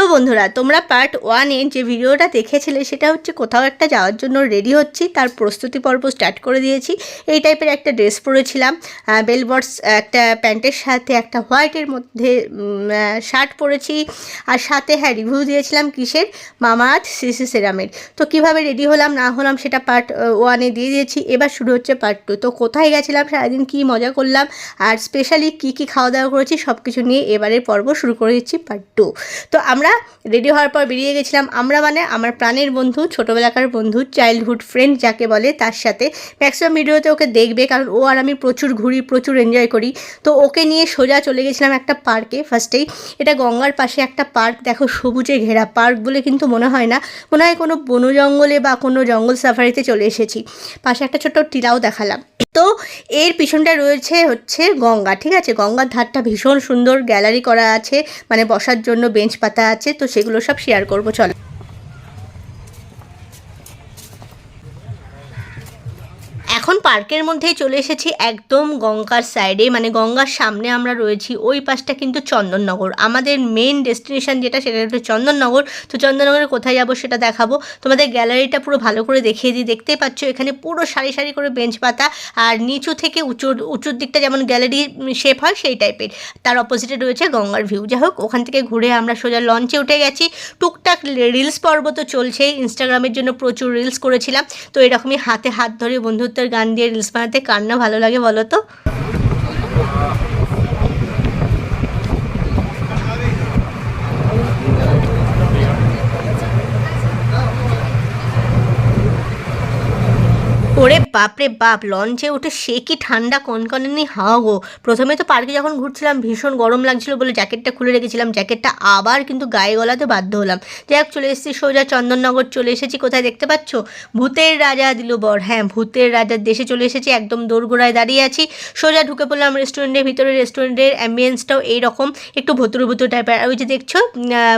তো বন্ধুরা, তোমরা পার্ট ওয়ানে যে ভিডিওটা দেখেছিলে, সেটা হচ্ছে কোথাও একটা যাওয়ার জন্য রেডি হচ্ছি। তার প্রস্তুতি পর্ব স্টার্ট করে দিয়েছি। এই টাইপের একটা ড্রেস পরেছিলাম। বেলবটস একটা প্যান্টের সাথে একটা হোয়াইটের মধ্যে শার্ট পরেছি। আর সাথে হ্যাঁ রিভিউ দিয়েছিলাম কিসের? মামাআর্থ সিসি সেরামের। তো কীভাবে রেডি হলাম, না হলাম, সেটা পার্ট ওয়ানে দিয়ে দিয়েছি। এবার শুরু হচ্ছে পার্ট টু তো কোথায় গেছিলাম, সারাদিন কী মজা করলাম, আর স্পেশালি কী কী খাওয়া দাওয়া করেছি সব কিছু নিয়ে এবারের পর্ব শুরু করে দিচ্ছি পার্ট টু তো আমরা রেডি হওয়ার পর বেরিয়ে গেছিলাম। আমরা মানে আমার প্রাণের বন্ধু, ছোটোবেলাকার বন্ধু চাইল্ডহুড ফ্রেন্ড যাকে বলে তার সাথে। ম্যাক্সিমাম ভিডিওতে ওকে দেখবে কারণ ও আর আমি প্রচুর ঘুরি, প্রচুর এনজয় করি। তো ওকে নিয়ে সোজা চলে গেছিলাম একটা পার্কে ফার্স্টেই এটা গঙ্গার পাশে একটা পার্ক দেখো সবুজে ঘেরা। পার্ক বলে কিন্তু মনে হয় না। মনে হয় কোনো বন জঙ্গলে বা কোনো জঙ্গল সাফারিতে চলে এসেছি। পাশে একটা ছোট্ট টিলাও দেখালাম। তো এর পিছনটা রয়েছে হচ্ছে গঙ্গা, ঠিক আছে? গঙ্গার ধারটা ভীষণ সুন্দর গ্যালারি করা আছে মানে বসার জন্য বেঞ্চ পাতা আছে, তো সেগুলো সব শেয়ার করব, চলো। এখন পার্কের মধ্যেই চলে এসেছি একদম গঙ্গার সাইডে মানে গঙ্গার সামনে আমরা রয়েছি, ওই পাশটা কিন্তু চন্দননগর। আমাদের মেন ডেস্টিনেশন যেটা, সেটা হচ্ছে চন্দননগর। তো চন্দননগরে কোথায় যাব সেটা দেখাবো। তোমাদের গ্যালারিটা পুরো ভালো করে দেখিয়ে দিই। দেখতেই পাচ্ছ এখানে পুরো সারি সারি করে বেঞ্চ পাতা। আর নিচু থেকে উঁচুর উঁচুর দিকটা যেমন গ্যালারি শেপ হয়, সেই টাইপের তার অপোজিটে রয়েছে গঙ্গার ভিউ যাই হোক, ওখান থেকে ঘুরে আমরা সোজা লঞ্চে উঠে গেছি। টুকটাক রিলস পর্ব তো চলছেই। ইনস্টাগ্রামের জন্য প্রচুর রিলস করেছিলাম। তো এরকমই হাতে হাত ধরে গান দিয়ে রিলস বানাতে কার না ভালো লাগে বলো তো? ওরে বাপরে বাপ, লঞ্চে উঠে সে কি ঠান্ডা কনকনানি? হাওয়া গো। প্রথমে তো পার্কে যখন ঘুরছিলাম, ভীষণ গরম লাগছিল বলে জ্যাকেটটা খুলে রেখেছিলাম। জ্যাকেটটা আবার কিন্তু গায়ে গলাতে বাধ্য হলাম। যাই চলে এসেছি সোজা চন্দননগর, চলে এসেছি কোথায় দেখতে পাচ্ছ? ভূতের রাজা দিল বর হ্যাঁ ভূতের রাজার দেশে চলে এসেছি, একদম দোরগোড়ায় দাঁড়িয়ে আছি। সোজা ঢুকে পড়লাম রেস্টুরেন্টের ভিতরে। রেস্টুরেন্টের অ্যাম্বিয়েন্সটাও এইরকম, একটু ভুতুর ভুতুর টাইপের আর ওই যে দেখছ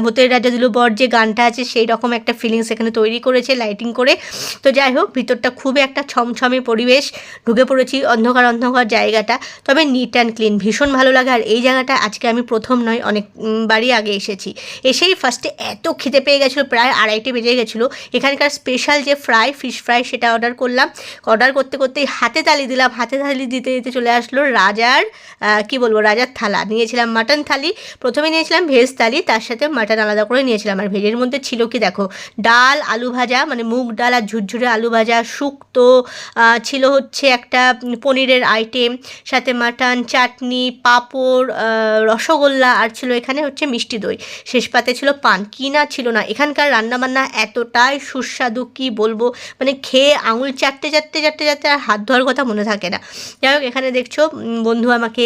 ভূতের রাজা দিল বর যে গানটা আছে সেই রকম একটা ফিলিংস এখানে তৈরি করেছে লাইটিং করে। তো যাই হোক, ভিতরটা খুবই একটা ছমছমে পরিবেশ, ঢুকে পড়েছি অন্ধকার অন্ধকার জায়গাটা। তবে নিট অ্যান্ড ক্লিন ভীষণ ভালো লাগে। আর এই জায়গাটা আজকে আমি প্রথম নয়, অনেক বাড়ি আগে এসেছি। এসেই ফার্স্টে এত খেতে পেয়ে গেছিল, প্রায় আড়াইটে বেজে গেছিল। এখানকার স্পেশাল যে ফ্রাই ফিশ ফ্রাই সেটা অর্ডার করলাম। অর্ডার করতে করতেই হাতে তালি দিলাম। হাতে তালি দিতে দিতে চলে আসলো রাজার কি বলব, রাজার থালা। নিয়েছিলাম মাটন থালি। প্রথমে নিয়েছিলাম ভেজ থালি, তার সাথে মাটন আলাদা করে নিয়েছিলাম। আর ভেজের মধ্যে ছিল কি দেখো? ডাল, আলু ভাজা মানে মুগ ডাল আর ঝুরঝুরে আলু ভাজা, শুক্তো ছিল হচ্ছে একটা পনিরের আইটেম সাথে মাটন চাটনি পাঁপড় রসগোল্লা, আর ছিল এখানে হচ্ছে মিষ্টি দই। শেষ পাতে ছিল পান। কি না ছিল না। এখানকার রান্নাবান্না এতটাই সুস্বাদু, কি বলব? মানে খেয়ে আঙুল চাটতে চাটতে চাটতে চাটতে আর হাত ধোয়ার কথা মনে থাকে না। যাই হোক, এখানে দেখছ বন্ধু আমাকে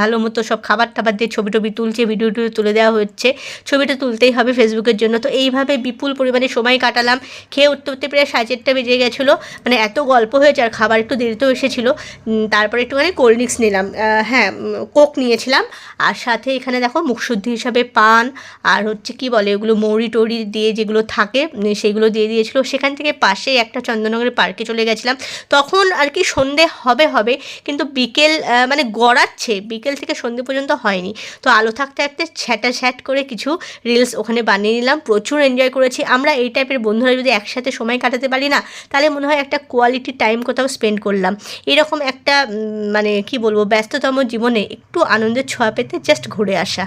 ভালো মতো সব খাবার টাবার দিয়ে ছবি টবি তুলছে ভিডিও টুডিও তুলে দেওয়া হচ্ছে। ছবিটা তুলতেই হবে ফেসবুকের জন্য। তো এইভাবে বিপুল পরিমাণে সময় কাটালাম। খেয়ে উঠতে উঠতে প্রায় সাড়ে চারটা বেজে গেছিল। মানে এত গল্প হয়েছে আর খাবার একটু দেরিতেও এসেছিল তারপরে একটুখানি কোল্ড ড্রিঙ্কস নিলাম। হ্যাঁ কোক নিয়েছিলাম। আর সাথে এখানে দেখো মুখশুদ্ধি হিসাবে পান, আর হচ্ছে কি বলে ওগুলো মৌরি টৌরি দিয়ে যেগুলো থাকে সেগুলো দিয়ে দিয়েছিলো। সেখান থেকে পাশেই একটা চন্দননগরের পার্কে চলে গেছিলাম। তখন আর কি সন্ধে হবে হবে, কিন্তু বিকেল মানে গড়াচ্ছে, বিকেল থেকে সন্ধে পর্যন্ত হয়নি। তো আলো থাকতে থাকতে ছ্যাটা ছ্যাট করে কিছু রিলস ওখানে বানিয়ে নিলাম। প্রচুর এনজয় করেছি। আমরা এই টাইপের বন্ধুরা যদি একসাথে সময় কাটাতে পারি না, তাহলে মনে হয় একটা কোয়ালিটি টাইম কোথাও স্পেন্ড করলাম। এরকম একটা মানে কি বলব, ব্যস্ততম জীবনে একটু আনন্দের ছোঁয়া পেতে জাস্ট ঘুরে আসা।